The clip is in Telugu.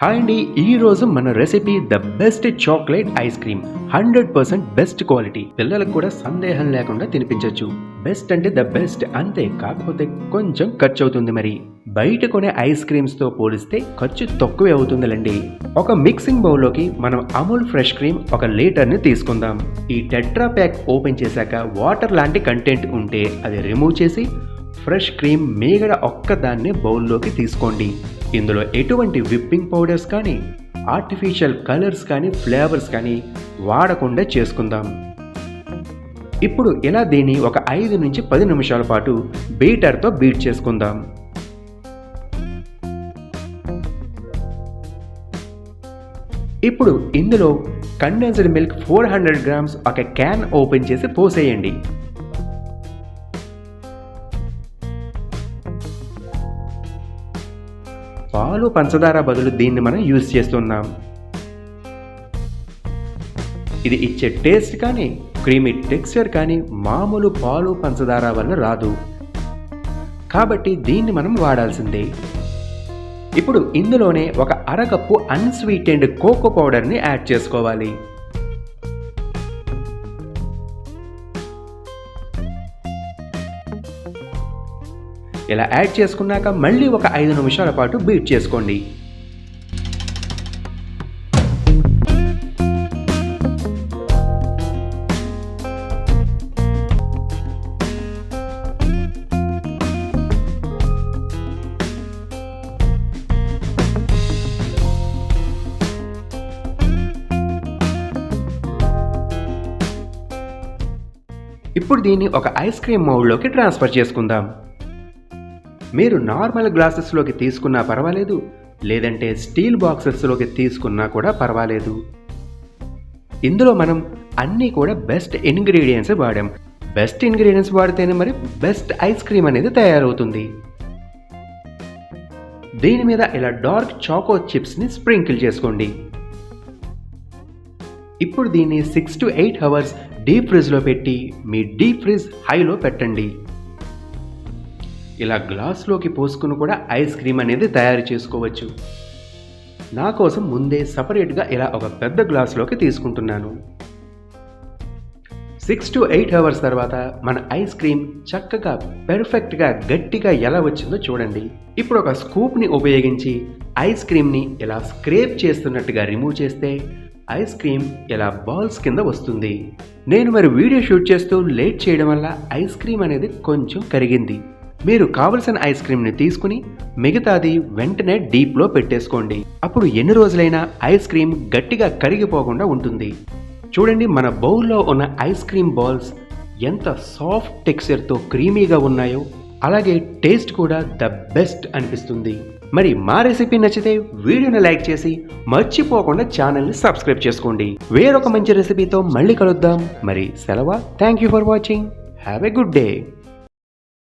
హాయ్ అండి ఈ రోజు మన recipe the best chocolate ice cream hundred percent best quality పిల్లలకు కూడా సందేహం లేకుండా తినిపించవచ్చు బెస్ట్ అంటే ద బెస్ట్ అంతే కాకపోతే కొంచెం ఖర్చు అవుతుంది మరి. బయట కొనే ఐస్ క్రీమ్స్తో పోలిస్తే ఖర్చు తక్కువే అవుతుందిలండి. ఒక మిక్సింగ్ బౌల్లోకి మనం అమూల్ ఫ్రెష్ క్రీమ్ ఒక లీటర్ని తీసుకుందాం. ఈ టెట్రా ప్యాక్ ఓపెన్ చేశాక వాటర్ లాంటి కంటెంట్ ఉంటే అది రిమూవ్ చేసి ఫ్రెష్ క్రీమ్ మీగడ ఒక్కదాన్ని బౌల్లోకి తీసుకోండి. ఇందులో ఎటువంటి విప్పింగ్ పౌడర్స్ కానీ ఆర్టిఫిషియల్ కలర్స్ కానీ ఫ్లేవర్స్ కానీ వాడకుండా చేసుకుందాం. ఇప్పుడు ఇలా దీన్ని ఒక ఐదు నుంచి పది నిమిషాల పాటు బీటర్తో బీట్ చేసుకుందాం. ఇప్పుడు ఇందులో condensed milk four hundred grams ఒక క్యాన్ ఓపెన్ చేసి పోసేయండి. పాలు పంచదార బదులు దీన్ని మనం యూజ్ చేస్తున్నాం. ఇది ఇచ్చే టేస్ట్ కానీ క్రీమీ టెక్స్చర్ కానీ మామూలు పాలు పంచదార వల్ల రాదు. కాబట్టి దీన్ని మనం వాడాల్సిందే. ఇప్పుడు ఇందులోనే ఒక అరకప్పు అన్స్వీటెండ్ కోకో పౌడర్ని యాడ్ చేసుకోవాలి. ఇలా యాడ్ చేసుకున్నాక మళ్ళీ ఒక ఐదు నిమిషాల పాటు బీట్ చేసుకోండి. ఇప్పుడు దీన్ని ఒక ఐస్ క్రీమ్ మౌల్డ్లోకి ట్రాన్స్ఫర్ చేసుకుందాం. మీరు నార్మల్ గ్లాసెస్లోకి తీసుకున్నా పర్వాలేదు లేదంటే స్టీల్ బాక్సెస్లోకి తీసుకున్నా కూడా పర్వాలేదు. ఇందులో మనం అన్నీ కూడా బెస్ట్ ఇంగ్రీడియంట్స్ వాడాం. బెస్ట్ ఇంగ్రీడియంట్స్ వాడితేనే మరి బెస్ట్ ఐస్ క్రీమ్ అనేది తయారవుతుంది. దీని మీద ఇలా డార్క్ చాకో చిప్స్ని స్ప్రింకిల్ చేసుకోండి. ఇప్పుడు దీన్ని six to eight hours deep ఫ్రిడ్జ్లో పెట్టి మీ డీప్ ఫ్రిడ్జ్ హైలో పెట్టండి. ఇలా గ్లాస్లోకి పోసుకుని కూడా ఐస్ క్రీమ్ అనేది తయారు చేసుకోవచ్చు. నా కోసం ముందే సపరేట్గా ఇలా ఒక పెద్ద గ్లాస్లోకి తీసుకుంటున్నాను. సిక్స్ టు ఎయిట్ అవర్స్ తర్వాత మన ఐస్ క్రీమ్ చక్కగా పెర్ఫెక్ట్గా గట్టిగా ఎలా వచ్చిందో చూడండి. ఇప్పుడు ఒక స్కూప్ని ఉపయోగించి ఐస్ క్రీమ్ని ఇలా స్క్రేప్ చేస్తున్నట్టుగా రిమూవ్ చేస్తే ఐస్ క్రీమ్ ఇలా బాల్స్ కింద వస్తుంది. నేను మరి వీడియో షూట్ చేస్తూ లేట్ చేయడం వల్ల ఐస్ క్రీమ్ అనేది కొంచెం కరిగింది. మీరు కావలసిన ఐస్ క్రీమ్ని తీసుకుని మిగతాది వెంటనే డీప్లో పెట్టేసుకోండి. అప్పుడు ఎన్ని రోజులైనా ఐస్ క్రీమ్ గట్టిగా కరిగిపోకుండా ఉంటుంది. చూడండి మన బౌల్లో ఉన్న ఐస్ క్రీమ్ బాల్స్ ఎంత సాఫ్ట్ టెక్స్చర్తో క్రీమీగా ఉన్నాయో అలాగే టేస్ట్ కూడా ద బెస్ట్ అనిపిస్తుంది. మరి మా రెసిపీ నచ్చితే వీడియోని లైక్ చేసి మర్చిపోకుండా ఛానల్ని సబ్స్క్రైబ్ చేసుకోండి. వేరొక మంచి రెసిపీతో మళ్ళీ కలుద్దాం. మరి సెలవా? Thank you for watching. Have a good day.